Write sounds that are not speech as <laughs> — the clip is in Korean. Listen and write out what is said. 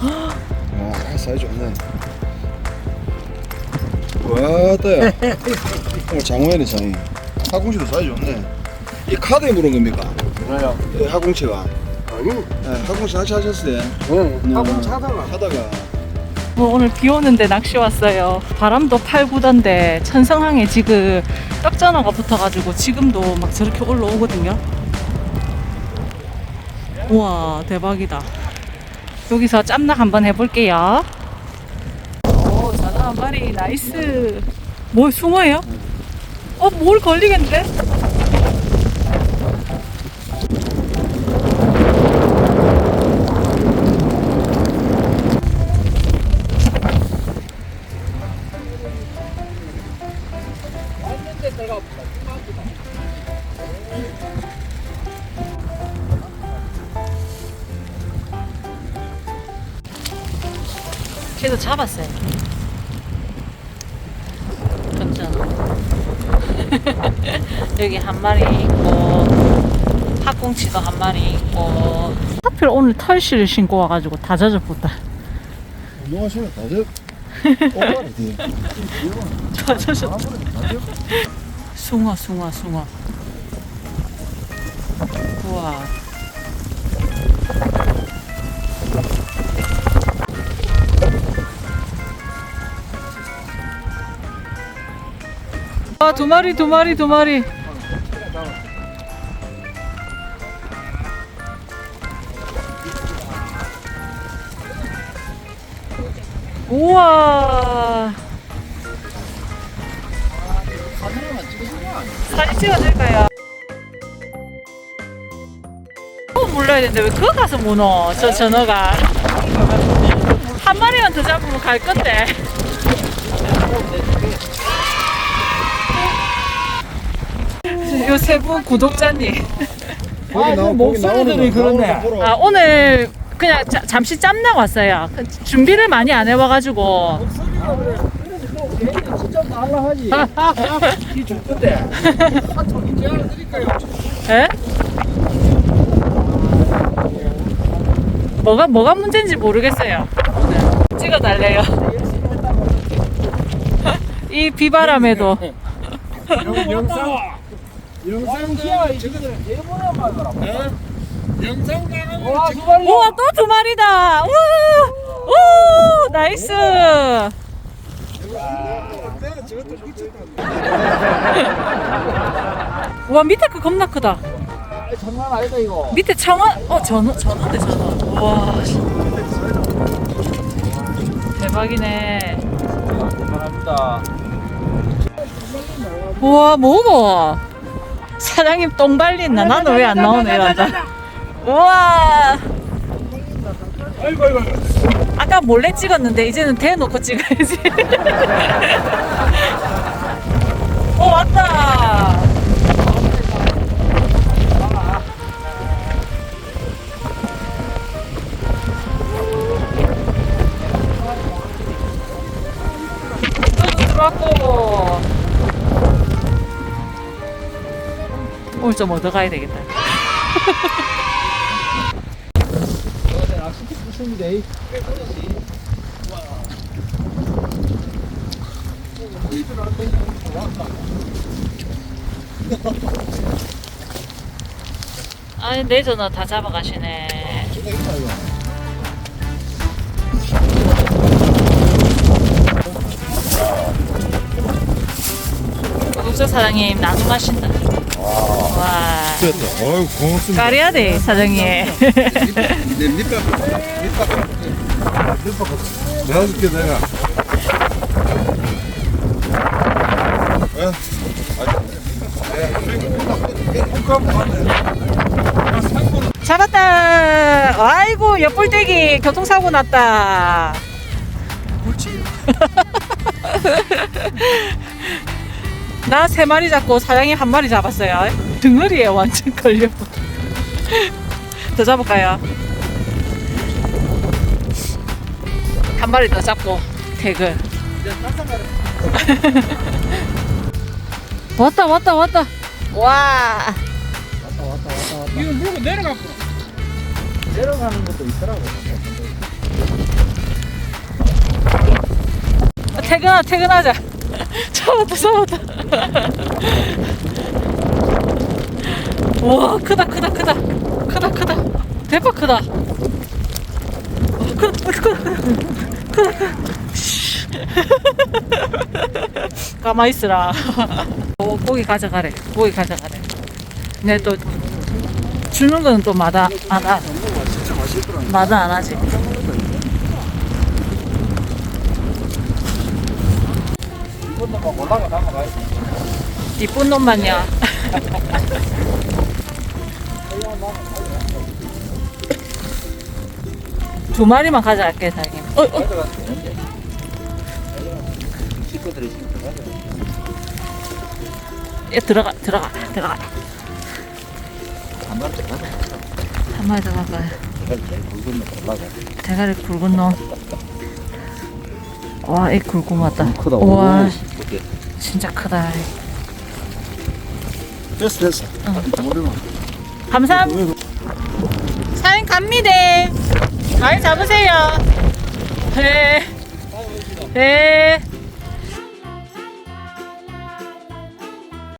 와 사이즈 좋네 와 따야 오늘 장어회네 장이 하궁치도 사이즈 좋네 이 카드에 물은 겁니까? 왜요? 이 하궁치가 아니, 네, 하궁치 같이 하셨어요? 응. 하고 차다가. 하다가 뭐 오늘 비 오는데 낚시 왔어요. 바람도 8, 9도인데 천성항에 지금 떡전어가 붙어가지고 지금도 막 저렇게 올라오거든요. 우와 대박이다. 여기서 짬낙 한번 해볼게요. 오 전어 한 마리 나이스. 뭐 숭어예요? 어 뭘 걸리겠는데? 걔도 잡았어요. 전전어. <laughs> 여기 한 마리 있고 학꽁치도 한 마리 있고 하필 오늘 털실을 신고 와가지고 다 젖어붙다. 운동하시면 다들 오바리 돼다 젖었다. <laughs> 숭어 숭어 숭어. 우와. 아, 두 마리, 두 마리, 두 마리. 우와. 사진 찍어줄까요? 어, 몰라야 되는데 왜 그거 가서 못 넣어? 저 전어가 한 마리만 더 잡으면 갈 건데. 요 세 분 구독자님. 거기 나오- 거기 목소리들이 나오는 거, 그런데. 나오는 거 보러 아 오늘 그냥 자- 잠시 짬나 왔어요. 그 준비를 많이 안 해와가지고. 진짜. 이 좋던데. 한통 이제 하나 드릴까요? 에? 뭐가 뭐가 문제인지 모르겠어요. 오늘. 찍어달래요. <laughs> 이 비바람에도 영상. 영상 기아 저거들 대본에 말더라. 영상 나가면 와, 두 마리. 우와 또 두 마리다. 우와 오 나이스. 저것도 미쳤다. 우와 밑에 거 겁나 크다. 아, 장난 아니다 이거. 밑에 청원 어 전어 전어네 전어. 와 씨. 대박이네. 감사합니다. 우와 뭐고? 사장님 똥 발린다. 나는 왜 안 나오네 완전. 우와. 아이고 아이고. 아까 몰래 찍었는데 이제는 대놓고 찍어야지. <laughs> 어 왔다. 들어왔고. 오늘 좀 얻어 가야 되겠다. <laughs> 아니 내 전화 다 잡아가시네. 구독자 사장님 나눔하신다. 와. 됐다 어유 고맙습니다 까리야 돼 사장님. 내 밑밥 밑밥 밑밥 내가 줄게 내가 예? 잡았다. 아이고 옆불떼기 교통사고 났다. 그렇지 <laughs> 나 세 마리 잡고 사장님 한 마리 잡았어요. 등허리에 완전 걸려. 더 잡을까요? 한 마리 더 잡고 퇴근. <laughs> 왔다 왔다 왔다. 와. 이거 물고 내려갔고. 내려가는 것도 있더라고. 아, 퇴근하 퇴근하자. <laughs> 잡았다 잡았다. <laughs> 와 크다 크다 크다 크다 크다 대박 크다. 와, 크다 크다 크다 크다 크다. <laughs> 가만 있으라. <laughs> 어, 고기 가져가래. 고기 가져가래. 내또 주는 거는 또 마다 안 하. 맛있더라. 마다 안 하지. 이쁜 놈만요. <laughs> 두 마리만 가져갈게, 사장님. 어, 어. 식구들이. 얘 들어가, 들어가, 들어가. 한 마리. 한 굵은 올라가. 대가리 굵은 놈. 와, 이 굵고 맞다. 크다. 와. 진짜 크다. 됐어 됐어. 모르면. 감사합니다. 사장님 갑니다. 많이 잡으세요. 네. 네.